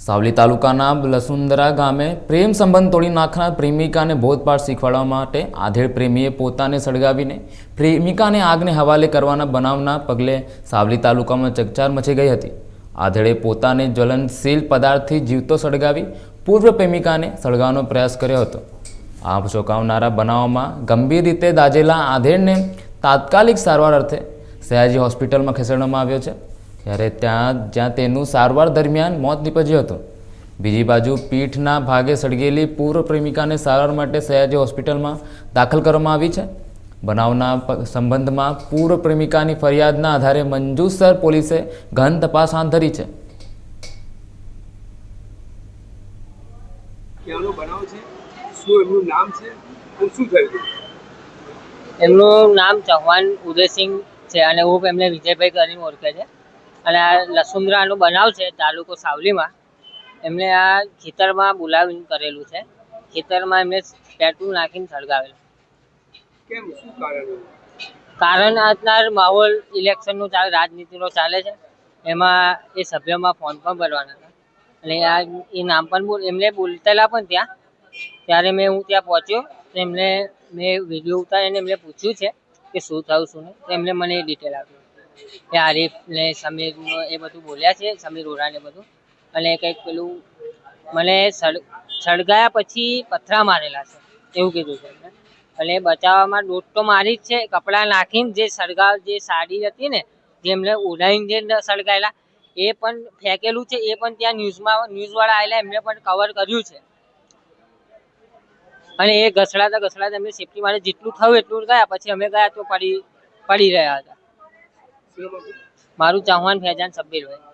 સાવલી તાલુકાના લસુંદરા ગામે પ્રેમ સંબંધ તોડી નાખનાર પ્રેમિકાને બોધપાઠ શીખવાડવા માટે આધેડ પ્રેમીએ પોતાને સળગાવીને પ્રેમિકાને આગને હવાલે કરવાના બનાવના પગલે સાવલી તાલુકામાં ચકચાર મચી ગઈ હતી. આધેડે પોતાને જ્વલનશીલ પદાર્થથી જીવતો સળગાવી પૂર્વ પ્રેમિકાને સળગાવવાનો પ્રયાસ કર્યો હતો. આ ચોંકાવનારા બનાવમાં ગંભીર રીતે દાજેલા આધેડને તાત્કાલિક સારવાર અર્થે સયાજી હોસ્પિટલમાં ખસેડવામાં આવ્યો છે. ત્યારે ત્યાં જ્યાં તેનું સારવાર દરમિયાન મોત નીપજ્યું હતું. બીજી બાજુ પીઠના ભાગે સળગેલી પૂર્વ પ્રેમિકાને સારવાર માટે સયાજી હોસ્પિટલમાં દાખલ કરવામાં આવી છે. બનાવના સંબંધમાં પૂર્વ પ્રેમિકાની ફરિયાદના આધારે મંજુસર પોલીસે ઘન તપાસ હાથ ધરી છે. ક્યાંનો બનાવ છે? શું એમનું નામ છે? અને શું થયું? હતું એમનું નામ ચૌહાણ ઉદયસિંહ છે અને હું એમને વિજયભાઈ કરીને ઓળખે છે. અને આ લસુંદરાનો બનાવ છે તાલુકો સાવલીમાં. એમને આ ખેતરમાં બોલાવીને કરેલું છે. ખેતરમાં એમને પેટ્રોલ નાખીને સળગાવેલું. કેમ? શું કારણ કારણ આજના માહોલ ઇલેક્શનનું ચાલે રાજનીતિનો ચાલે છે. એમાં એ સભ્યમાં ફોન પણ ભરવાના હતા. અને આ એ નામ પણ બોલ એમને બોલતેલા પણ ત્યાં. ત્યારે મેં હું ત્યાં પહોંચ્યો તો એમને મેં વીડિયો ઉતારીને એમને પૂછ્યું છે કે શું થયું શું નહીં. તો એમને મને એ ડિટેલ આપ્યું. કે આરીફ ને સમીર એ બધું બોલ્યા છે, સમીર ઓરા ને બધું. અને કંઈક પેલું મને સળ, સળગાયા પછી પથરા મારેલા છે, એવું કીધું છે અને બચાવવામાં દોટ તો મારી જ છે, કપડાં નાખીને જે સળગાવ, જે સાડી હતી ને, જે એમને ઉડાઈને જે સળગાયેલા, એ પણ ફેંકેલું છે, એ પણ ત્યાં ન્યૂઝમાં, ન્યૂઝવાળા આવેલા એમને પણ કવર કર્યું છે. અને એ ઘસડાતા ઘસડાતા એમને સેફટી માટે જેટલું થયું એટલું ગયા, પછી અમે ગયા તો પડી પડી રહ્યા હતું? મારું ચૌહાણ ફેજાન સબ્બીરભાઈ